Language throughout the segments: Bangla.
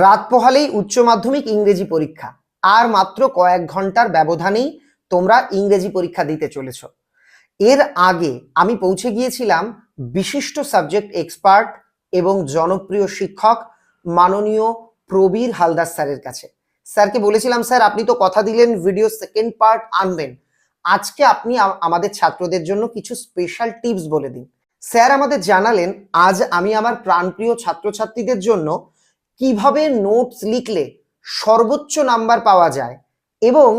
রাত পোহালেই উচ্চ মাধ্যমিক ইংরেজি পরীক্ষা। আর মাত্র কয়েক ঘণ্টার ব্যবধানেই তোমরা ইংরেজি পরীক্ষা দিতে চলেছ। এর আগে আমি পৌঁছে গিয়েছিলাম বিশিষ্ট সাবজেক্ট এক্সপার্ট এবং জনপ্রিয় শিক্ষক মাননীয় প্রবীর হালদার স্যারের কাছে। স্যারকে বলেছিলাম, স্যার, আপনি তো কথা দিলেন, ভিডিও সেকেন্ড পার্ট আনবেন। আজকে আপনি আমাদের ছাত্রদের জন্য কিছু স্পেশাল টিপস বলে দিন। স্যার আমাদের জানালেন, আজ আমি আমার প্রাণপ্রিয় ছাত্রছাত্রীদের জন্য কীভাবে নোটস লিখলে সর্বোচ্চ নাম্বার পাওয়া যায় এবং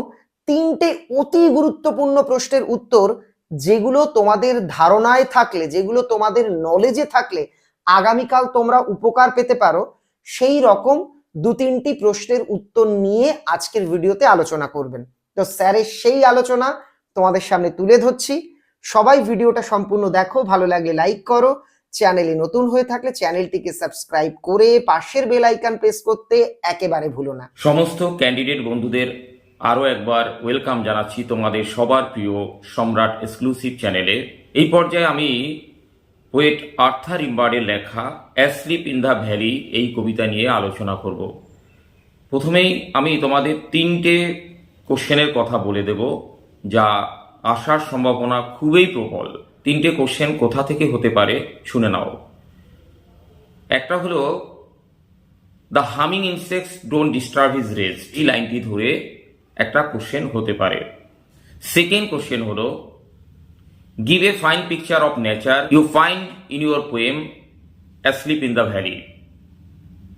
তিনটে অতি গুরুত্বপূর্ণ প্রশ্নের উত্তর যেগুলো তোমাদের ধারণায় থাকলে, যেগুলো তোমাদের নলেজে থাকলে আগামীকাল তোমরা উপকার পেতে পারো, সেই রকম দু তিনটি প্রশ্নের উত্তর নিয়ে আজকের ভিডিওতে আলোচনা করবেন। তো স্যারের সেই আলোচনা তোমাদের সামনে তুলে ধরছি। সবাই ভিডিওটা সম্পূর্ণ দেখো, ভালো লাগলে লাইক করো চ্যানেলে নতুন হয়ে থাকলে চ্যানেলটিকে সাবস্ক্রাইব করে পাশের বেল আইকন প্রেস করতে একেবারে ভুলো না। সমস্ত ক্যান্ডিডেট বন্ধুদের আরও একবার ওয়েলকাম জানাচ্ছি তোমাদের সবার প্রিয় সম্রাট এক্সক্লুসিভ চ্যানেলে। এই পর্যায়ে আমি পোয়েট আর্থার ইম্বার্ডের লেখা অ্যাসলিপ ইন দ্য ভ্যালি এই কবিতা নিয়ে আলোচনা করব। প্রথমেই আমি তোমাদের তিনটে কোশ্চেনের কথা বলে দেব, যা আসার সম্ভাবনা খুবই প্রবল। তিনটে কোশ্চেন কোথা থেকে হতে পারে শুনে নাও। একটা হলো the humming insects don't disturb his rest এই লাইনটি ধরে একটা কোশ্চেন হতে পারে। সেকেন্ড কোশ্চেন হলো give a fine picture of nature you find in your poem asleep in the valley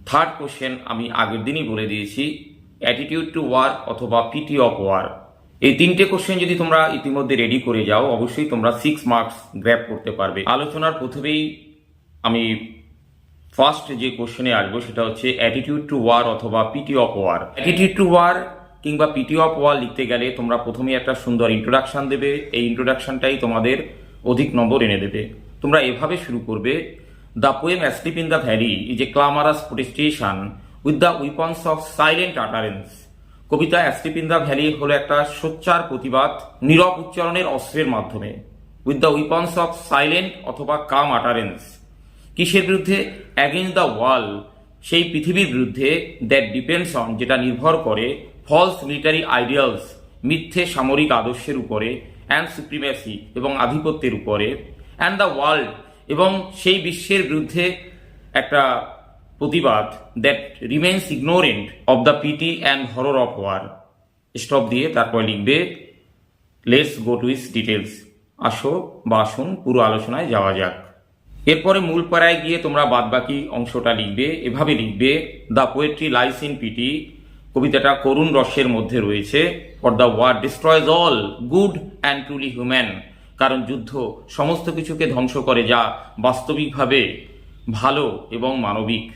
third question আমি আগের দিনই বলে দিয়েছি অ্যাটিটিউড টু ওয়ার অথবা পিটি অফ ওয়ার এই তিনটে কোশ্চেন যদি তোমরা ইতিমধ্যে রেডি করে যাও, অবশ্যই তোমরা সিক্স মার্কস গ্র্যাপ করতে পারবে। আলোচনার প্রথমেই আমি ফার্স্ট যে কোশ্চেনে আসব, সেটা হচ্ছে অ্যাটিটিউড টু ওয়ার অথবা pity of war attitude to war কিংবা পিটি অফ ওয়ার লিখতে গেলে তোমরা প্রথমেই একটা সুন্দর ইন্ট্রোডাকশন দেবে। এই ইন্ট্রোডাকশনটাই তোমাদের অধিক নম্বর এনে দেবে। তোমরা এভাবে শুরু করবে the poem asleep in the valley is a clamorous protestation with the weapons of silent utterance Kabita asleep the valley হলো একটা সোচ্চার প্রতিবাদ, নীরব উচ্চারণের অস্ত্রের মাধ্যমে। With the weapons of silent অথবা কাম আটারেন্স কিসের বিরুদ্ধে? অ্যাগেন্স্ট দ্য ওয়াল সেই পৃথিবীর বিরুদ্ধে দ্যাট ডিপেন্ডস অন যেটা নির্ভর করে ফলস মিলিটারি আইডিয়ালস মিথ্যে সামরিক আদর্শের উপরে অ্যান্ড সুপ্রিমেসি এবং আধিপত্যের উপরে। অ্যান্ড দ্য ওয়ার্ল্ড এবং সেই বিশ্বের বিরুদ্ধে একটা প্রতিবাদ that remains ignorant of the pity and horror of war stop দিয়ে তারপর লিখবে let's go to its details আসো বা আসুন, পুরো আলোচনায় যাওয়া যাক। এরপরে মূল পাড়ায় গিয়ে তোমরা বাদবাকি অংশটা লিখবে, এভাবে লিখবে the poetry lies in pity কবিতাটা করুণ রসের মধ্যে রয়েছে for the war destroys all good and truly human কারণ যুদ্ধ সমস্ত কিছুকে ধ্বংস করে যা বাস্তবিকভাবে ভালো এবং মানবিক।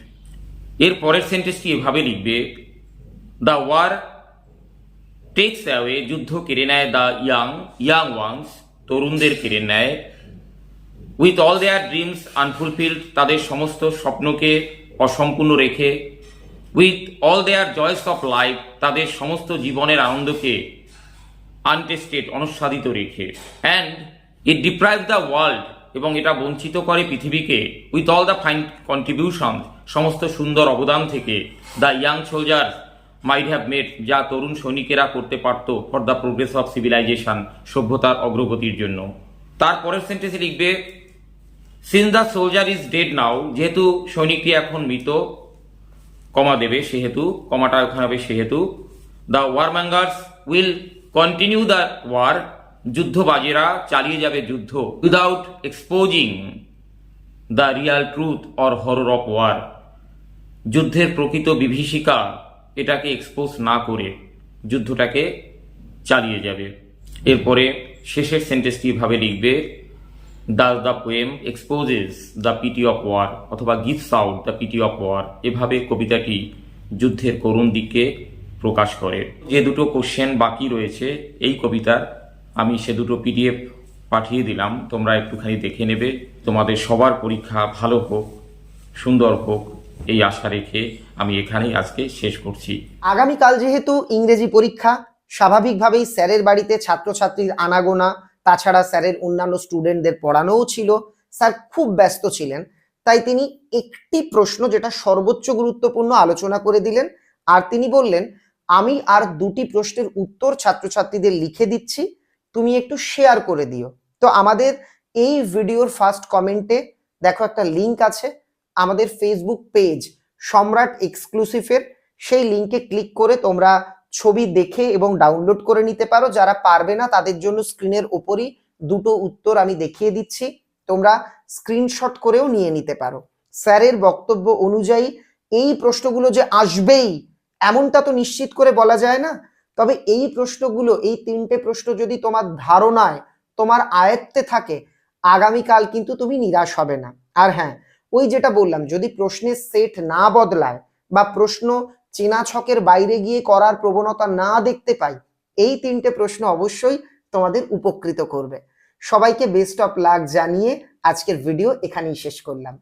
এর পরের সেন্টেন্সটি এভাবে লিখবে? দ্য ওয়ার টেক্স অ্যাওয়ে যুদ্ধ কেড়ে নেয় দ্য ইয়াং ইয়াং ওয়াংস তরুণদের কেড়ে নেয়। With all their dreams unfulfilled তাদের সমস্ত স্বপ্নকে অসম্পূর্ণ রেখে। With all their joys of life তাদের সমস্ত জীবনের আনন্দকে আনটেস্টেড অনস্বাদিত রেখে। And it deprive the world এবং এটা বঞ্চিত করে পৃথিবীকে with all the fine contribution সমস্ত সুন্দর অবদান থেকে the young soldier might have made যা তরুণ সৈনিকেরা করতে পারত for the progress of civilization সভ্যতার অগ্রগতির জন্য। তারপরের সেন্টেন্সে লিখবে since the soldier is dead now যেহেতু সৈনিকটি এখন মৃত, কমা দেবে সেহেতু, কমাটা ওখানে হবে সেহেতু the warmongers will continue the war যুদ্ধবাজেরা চালিয়ে যাবে যুদ্ধ without exposing the real truth or horror of war যুদ্ধের প্রকৃত বিভীষিকা এটাকে এক্সপোজ না করে যুদ্ধটাকে চালিয়ে যাবে। এরপরে শেষের সেন্টেন্সটি ভাবে লিখবে does the poem exposes the pity of war অথবা gives out the pity of war এভাবে কবিতাটি যুদ্ধের করুণ দিককে প্রকাশ করে। যে দুটো কোশ্চেন বাকি রয়েছে, এই কবিতার আমি সে দুটো পিডিএফ পাঠিয়ে দিলাম। তোমরা একটুখানি দেখে নেবে। তোমাদের সবার পরীক্ষা ভালো হোক, সুন্দর হোক, এই আশা রেখে আমি এখানেই আজকে শেষ করছি। আগামীকাল যেহেতু ইংরেজি পরীক্ষা, স্বাভাবিকভাবেই স্যারের বাড়িতে ছাত্রছাত্রীর আনাগোনা, তাছাড়া স্যারের অন্যান্য স্টুডেন্টদের পড়ানোও ছিল। স্যার খুব ব্যস্ত ছিলেন, তাই তিনি একটি প্রশ্ন যেটা সর্বোচ্চ গুরুত্বপূর্ণ আলোচনা করে দিলেন, আর তিনি বললেন, আমি আর দুটি প্রশ্নের উত্তর ছাত্রছাত্রীদের লিখে দিচ্ছি তুমি একটু শেয়ার করে দিও। তো আমাদের এই ভিডিওর ফার্স্ট কমেন্টে দেখো একটা লিংক আছে, আমাদের ফেসবুক পেজ সম্রাট এক্সক্লুসিভের সেই লিংকে ক্লিক করে তোমরা ছবি দেখে এবং ডাউনলোড করে নিতে পারো। যারা পারবে না, তাদের জন্য স্ক্রিনের ওপরই দুটো উত্তর আমি দেখিয়ে দিচ্ছি। তোমরা স্ক্রিনশট করেও নিয়ে নিতে পারো। স্যারের বক্তব্য অনুযায়ী এই প্রশ্নগুলো যে আসবেই, এমনটা তো নিশ্চিত করে বলা যায় না তবে এই প্রশ্নগুলো, এই তিনটে প্রশ্ন যদি তোমার ধারণায়, তোমার আয়ত্তে থাকে, আগামীকাল কিন্তু তুমি নিরাশ হবে না। আর হ্যাঁ ওই যেটা বললাম, যদি প্রশ্নের সেট না বদলায় বা প্রশ্ন চেনা ছকের বাইরে গিয়ে করার প্রবণতা না দেখতে পাই, এই তিনটে প্রশ্ন অবশ্যই তোমাদের উপকৃত করবে। সবাইকে বেস্ট অফ লাক জানিয়ে আজকের ভিডিও এখানেই শেষ করলাম।